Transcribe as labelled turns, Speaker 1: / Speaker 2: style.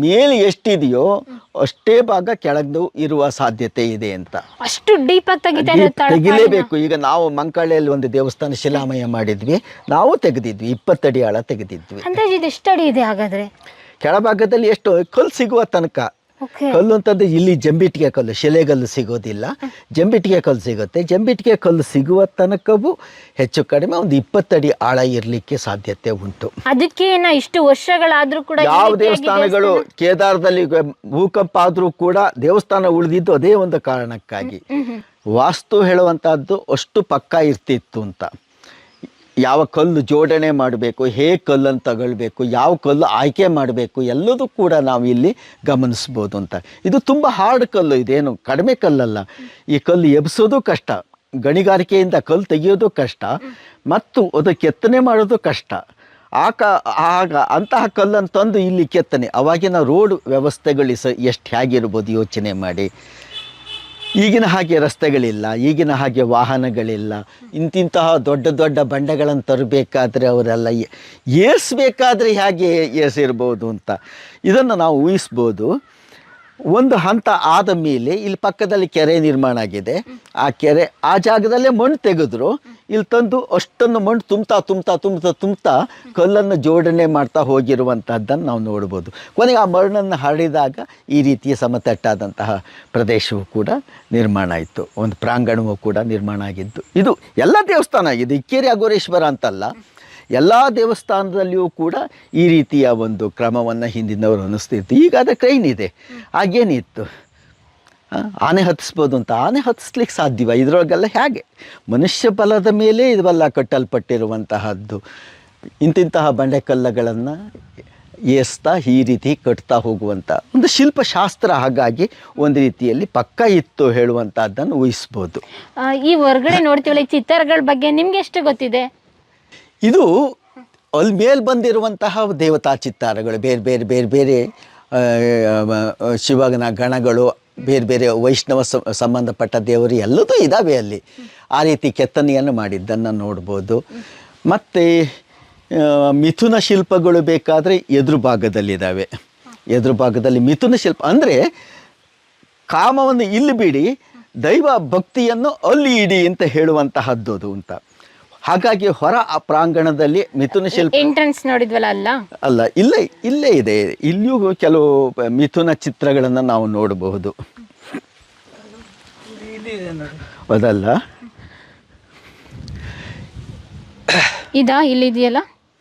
Speaker 1: ಮೇಲೆ ಎಷ್ಟಿದೆಯೋ ಅಷ್ಟೇ ಭಾಗ ಕೆಳಗ್ದು ಇರುವ ಸಾಧ್ಯತೆ ಇದೆ ಅಂತ.
Speaker 2: ಅಷ್ಟು ಡೀಪ್ ಆಗಿ
Speaker 1: ತೆಗಿಲೇಬೇಕು. ಈಗ ನಾವು ಮಂಕಳ್ಳಿಯಲ್ಲಿ ಒಂದು ದೇವಸ್ಥಾನ ಶಿಲಾಮಯ ಮಾಡಿದ್ವಿ. ನಾವು ತೆಗೆದಿದ್ವಿ ಇಪ್ಪತ್ತಡಿ ಆಳ ತೆಗೆದಿದ್ವಿ.
Speaker 2: ಅಂದಾಜು ಇದು ಎಷ್ಟು ಅಡಿ ಇದೆ ಹಾಗಾದ್ರೆ?
Speaker 1: ಕೆಳಭಾಗದಲ್ಲಿ ಎಷ್ಟು? ಕಲ್ಲು ಸಿಗುವ ತನಕ. ಕಲ್ಲು ಅಂತಂದ್ರೆ ಇಲ್ಲಿ ಜಂಬಿಟ್ಟಿಗೆ ಕಲ್ಲು ಶಿಲೆಗಲ್ಲು ಸಿಗೋದಿಲ್ಲ. ಜಂಬಿಟ್ಟಿಗೆ ಕಲ್ಲು ಸಿಗುತ್ತೆ. ಜಂಬಿಟ್ಟಿಗೆ ಕಲ್ಲು ಸಿಗುವ ತನಕವೂ ಹೆಚ್ಚು ಕಡಿಮೆ ಒಂದು ಇಪ್ಪತ್ತಡಿ ಆಳ ಇರಲಿಕ್ಕೆ ಸಾಧ್ಯತೆ ಉಂಟು.
Speaker 2: ಅದಕ್ಕೆ ಇಷ್ಟು ವರ್ಷಗಳಾದ್ರೂ ಕೂಡ
Speaker 1: ಯಾವ ದೇವಸ್ಥಾನಗಳು ಕೇದಾರದಲ್ಲಿ ಭೂಕಂಪ ಆದರೂ ಕೂಡ ದೇವಸ್ಥಾನ ಉಳಿದಿದ್ದು ಅದೇ ಒಂದು ಕಾರಣಕ್ಕಾಗಿ. ವಾಸ್ತು ಹೇಳುವಂತಹದ್ದು ಅಷ್ಟು ಪಕ್ಕ ಇರ್ತಿತ್ತು ಅಂತ. ಯಾವ ಕಲ್ಲು ಜೋಡಣೆ ಮಾಡಬೇಕು, ಹೇಗೆ ಕಲ್ಲನ್ನು ತಗೊಳ್ಬೇಕು, ಯಾವ ಕಲ್ಲು ಆಯ್ಕೆ ಮಾಡಬೇಕು, ಎಲ್ಲದೂ ಕೂಡ ನಾವು ಇಲ್ಲಿ ಗಮನಿಸ್ಬೋದು ಅಂತ. ಇದು ತುಂಬ ಹಾರ್ಡ್ ಕಲ್ಲು, ಇದೇನು ಕಡಿಮೆ ಕಲ್ಲಲ್ಲ. ಈ ಕಲ್ಲು ಎಬ್ಸೋದು ಕಷ್ಟ, ಗಣಿಗಾರಿಕೆಯಿಂದ ಕಲ್ಲು ತೆಗೆಯೋದು ಕಷ್ಟ, ಮತ್ತು ಅದು ಕೆತ್ತನೆ ಮಾಡೋದು ಕಷ್ಟ. ಆ ಕ ಆಗ ಅಂತಹ ಕಲ್ಲನ್ನು ತಂದು ಇಲ್ಲಿ ಕೆತ್ತನೆ. ಅವಾಗಿನ ರೋಡ್ ವ್ಯವಸ್ಥೆಗಳು ಸ ಎಷ್ಟು ಹೇಗಿರ್ಬೋದು ಯೋಚನೆ ಮಾಡಿ. ಈಗಿನ ಹಾಗೆ ರಸ್ತೆಗಳಿಲ್ಲ, ಈಗಿನ ಹಾಗೆ ವಾಹನಗಳಿಲ್ಲ, ಇಂತಿಂತಹ ದೊಡ್ಡ ದೊಡ್ಡ ಬಂಡೆಗಳನ್ನು ತರಬೇಕಾದ್ರೆ ಅವರೆಲ್ಲ ಏರ್ಸ್ಬೇಕಾದ್ರೆ ಹೇಗೆ ಏರಿಸಿರ್ಬೋದು ಅಂತ. ಇದನ್ನು ನಾವು ಊಹಿಸ್ಬೋದು. ಒಂದು ಹಂತ ಆದ ಮೇಲೆ ಇಲ್ಲಿ ಪಕ್ಕದಲ್ಲಿ ಕೆರೆ ನಿರ್ಮಾಣ ಆಗಿದೆ. ಆ ಕೆರೆ ಆ ಜಾಗದಲ್ಲೇ ಮಣ್ಣು ತೆಗೆದ್ರು. ಇಲ್ಲಿ ತಂದು ಅಷ್ಟನ್ನು ಮಣ್ಣು ತುಂಬ್ತಾ ತುಂಬ್ತಾ ತುಂಬ್ತಾ ತುಂಬ್ತಾ ಕಲ್ಲನ್ನು ಜೋಡಣೆ ಮಾಡ್ತಾ ಹೋಗಿರುವಂಥದ್ದನ್ನು ನಾವು ನೋಡ್ಬೋದು. ಕೊನೆಗೆ ಆ ಮಣ್ಣನ್ನು ಹರಡಿದಾಗ ಈ ರೀತಿಯ ಸಮತಟ್ಟಾದಂತಹ ಪ್ರದೇಶವು ಕೂಡ ನಿರ್ಮಾಣ ಆಯಿತು. ಒಂದು ಪ್ರಾಂಗಣವು ಕೂಡ ನಿರ್ಮಾಣ ಆಗಿದ್ದು. ಇದು ಎಲ್ಲ ದೇವಸ್ಥಾನ ಆಗಿದೆ. ಇಕ್ಕೇರಿ ಅಘೋರೇಶ್ವರ ಅಂತಲ್ಲ. ಎಲ್ಲ ದೇವಸ್ಥಾನದಲ್ಲಿಯೂ ಕೂಡ ಈ ರೀತಿಯ ಒಂದು ಕ್ರಮವನ್ನು ಹಿಂದಿನವರು ಅನ್ನಿಸ್ತಿತ್ತು ಈಗ ಅದರ ಕ್ರೈನ್ ಇದೆ. ಹಾಗೇನಿತ್ತು? ಆನೆ ಹತ್ತಿಸ್ಬೋದು ಅಂತ. ಆನೆ ಹತ್ತಿಸ್ಲಿಕ್ಕೆ ಸಾಧ್ಯವ? ಇದರೊಳಗೆಲ್ಲ ಹೇಗೆ? ಮನುಷ್ಯ ಬಲದ ಮೇಲೆ ಇದೆಲ್ಲ ಕಟ್ಟಲ್ಪಟ್ಟಿರುವಂತಹದ್ದು. ಇಂತಿಂತಹ ಬಂಡೆಕಲ್ಲಗಳನ್ನು ಏಸ್ತಾ ಈ ರೀತಿ ಕಟ್ತಾ ಹೋಗುವಂಥ ಒಂದು ಶಿಲ್ಪಶಾಸ್ತ್ರ ಹಾಗಾಗಿ ಒಂದು ರೀತಿಯಲ್ಲಿ ಪಕ್ಕ ಇತ್ತು ಹೇಳುವಂಥದ್ದನ್ನು ಊಹಿಸ್ಬೋದು.
Speaker 2: ಈ ಹೊರಗಡೆ ನೋಡ್ತೀವಲ್ಲ, ಈ ಚಿತ್ರಗಳ ಬಗ್ಗೆ ನಿಮ್ಗೆ ಎಷ್ಟು ಗೊತ್ತಿದೆ?
Speaker 1: ಇದು ಅಲ್ಲಿ ಮೇಲೆ ಬಂದಿರುವಂತಹ ದೇವತಾ ಚಿತ್ತಾರಗಳು, ಬೇರೆ ಬೇರೆ ಬೇರೆ ಬೇರೆ ಶಿವನ ಗಣಗಳು, ಬೇರೆ ಬೇರೆ ವೈಷ್ಣವ ಸಂಬಂಧಪಟ್ಟ ದೇವರು ಎಲ್ಲದೂ ಇದ್ದಾವೆ ಅಲ್ಲಿ. ಆ ರೀತಿ ಕೆತ್ತನೆಯನ್ನು ಮಾಡಿದ್ದನ್ನು ನೋಡ್ಬೋದು. ಮತ್ತು ಮಿಥುನ ಶಿಲ್ಪಗಳು ಬೇಕಾದರೆ ಎದುರು ಭಾಗದಲ್ಲಿದ್ದಾವೆ ಎದುರು ಭಾಗದಲ್ಲಿ ಮಿಥುನ ಶಿಲ್ಪ ಅಂದರೆ ಕಾಮವನ್ನು ಇಲ್ಲಿ ಬಿಡಿ, ದೈವ ಭಕ್ತಿಯನ್ನು ಅಲ್ಲಿ ಇಡಿ ಅಂತ ಹೇಳುವಂತಹದ್ದು ಅದು ಅಂತ. ಹಾಗಾಗಿ ಹೊರ ಆ ಪ್ರಾಂಗಣದಲ್ಲಿ ಮಿಥುನ ಶಿಲ್ಪ
Speaker 2: ಎಂಟ್ರೆನ್ಸ್ ನೋಡಿದ್ವಲ್ಲ ಅಲ್ಲ?
Speaker 1: ಅಲ್ಲ ಇಲ್ಲೇ ಇಲ್ಲೇ ಇದೆ. ಇಲ್ಲಿಯೂ ಕೆಲವು ಮಿಥುನ ಚಿತ್ರಗಳನ್ನು ನಾವು ನೋಡಬಹುದು. ಅದಲ್ಲ.
Speaker 2: ಇದಾ ಇಲ್ಲಿದೆಯಲ್ಲ?